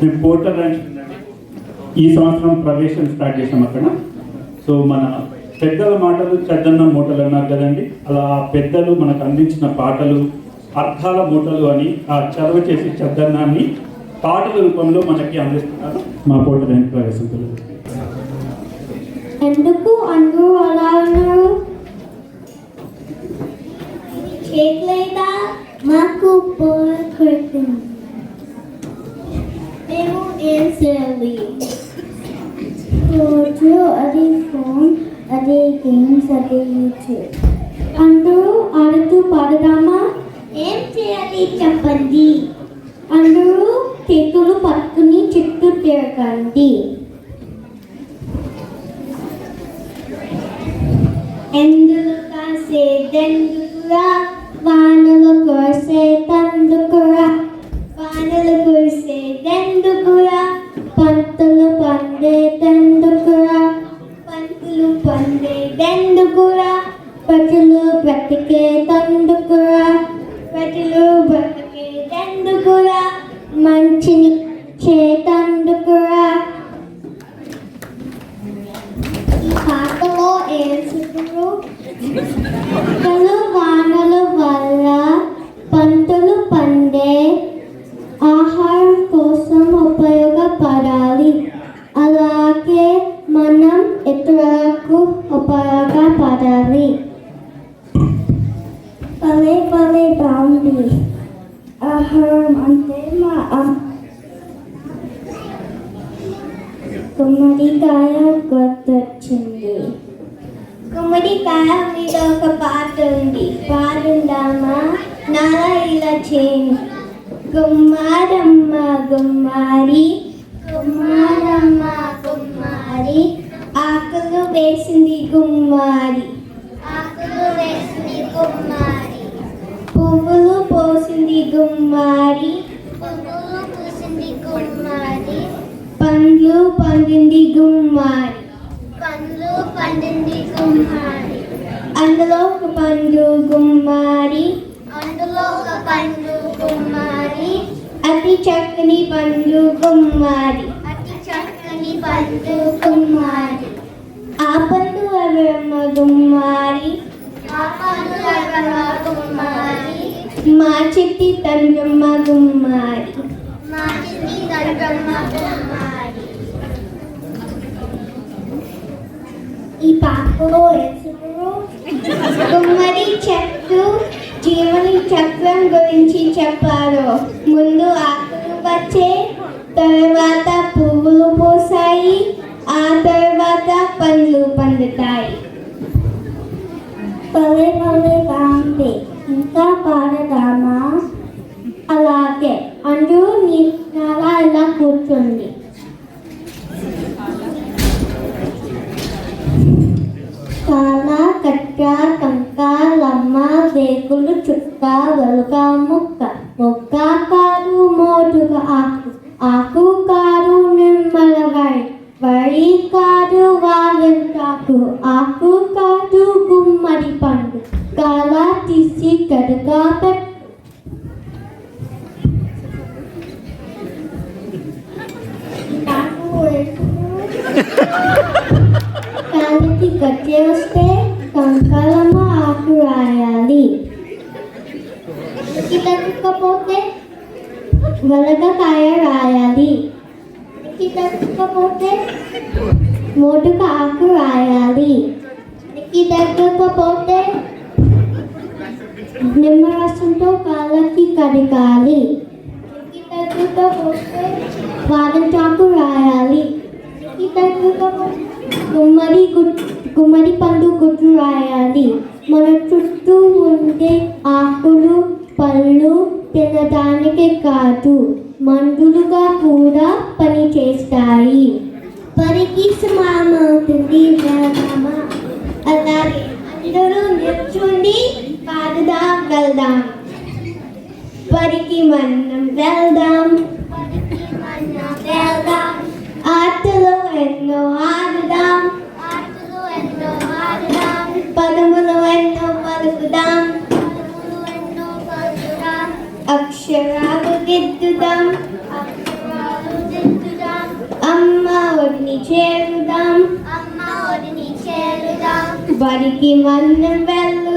మేము పోర్టల్ ఈ సంవత్సరం ప్రవేశం స్టార్ట్ చేసాం అక్కడ. సో మన పెద్దల మాటలు చెద్దన్న మూటలు అన్నారు కదండి. అలా పెద్దలు మనకు అందించిన పాటలు అర్థాల మూటలు అని ఆ చదువు చేసి చెద్దన్నాన్ని పాటల రూపంలో మనకి అందిస్తున్నారు మా పోర్టల్ రంచ్ ప్రవేశం పిల్లలు ఎందుకు అందు అలా ఉన్నారు మాకు కొడుతుంది. మేము ఏం చేయాలి రోజు అది ఫోన్ అదే గేమ్స్ అదే యూట్యూబ్. అందరూ ఆడుతూ పాడదామా? ఏం చేయాలి చెప్పండి? అందరూ చేతులు పట్టుకుని చుట్టూ తిరగండి. ఎందులు కాసే మంచిని చేతందుకురా గుమ్మడికాయ గుర్తొచ్చింది గుమ్మడికాయ మీద ఒక పాట ఉంది పాడుందామా నాలా ఇలా చేయను గుమ్మారమ్మ గుమ్మారి గుమ్మారమ్మ గుమ్మారి ఆకులు వేసింది గుమ్మారి ఆకులు వేసింది గుమ్మారి పువ్వులు పోసింది గుమ్మారి పువ్వులు పూసింది గుమ్మారి పండ్లు పండింది గుమ్మారి. పండ్లు పండింది గుమ్మారి. అందులో ఒక పండు గుమ్మారి. అందులో ఒక పండు గుమ్మారి. అతి చక్కని పండు గుమ్మారి. అతి చక్కని పండు గుమ్మారి. ఆ పండు ఎవరమ్మ గుమ్మారి. ఆ పండు ఎవరమ్మ గుమ్మారి. మా చిట్టి తండ్రమ్మ గుమ్మారి. మా చిట్టి తండ్రమ్మ గుమ్మారి. ఈ పాపలో ఎసురు గుమ్మడి చెట్టు జీవని చక్రం గురించి చెప్పారు. ముందు ఆకులు వచ్చే తర్వాత పువ్వులు పూసాయి ఆ తర్వాత పండ్లు పండుతాయి. పవే పవే బాగుంది ఇంకా పాడదామా అలాగే అందరూ నీ నాలా ఇలా కూర్చోండి లమ్మ రేకులు చుక్క వెలుక ముక్క మొక్క కారు మోటుక ఆకు ఆకు కారు నిమ్మలగాయ వరి కారు వాలంటాకు ఆకు కారు గుమ్మడి పండు కాల తీసి కడుగా పెట్టు నాకు కాలికి గట్టి వస్తే తగ్గకపోతే వలగకాయ రాయాలి తగ్గకపోతే మోటుక ఆకు రాయాలి తగ్గకపోతే నిమ్మరసంతో కాళ్ళకి కడగాలి తగ్గకపోతే వాదం చాకు రాయాలి గుమ్మడి గుడ్ గుమ్మడి పండు గుడ్డు రాయాలి మన చుట్టూ ఉండే ఆకులు పళ్ళు తినడానికి కాదు మందులుగా కూడా పనిచేస్తాయి. పనికి సమానమవుతుంది అలాగే అందరూ నేర్చుండి పాడుదాం వెళ్దాం. పరికి మనం వెళ్దాం. పరికి మనం వెళ్దాం. ఆటలో ఎన్నో దిద్దుదాం అమ్మ ఒడిని చేరుదాం. అమ్మ ఒడిని చేరుదాం. బడికి మనం వెళ్ళ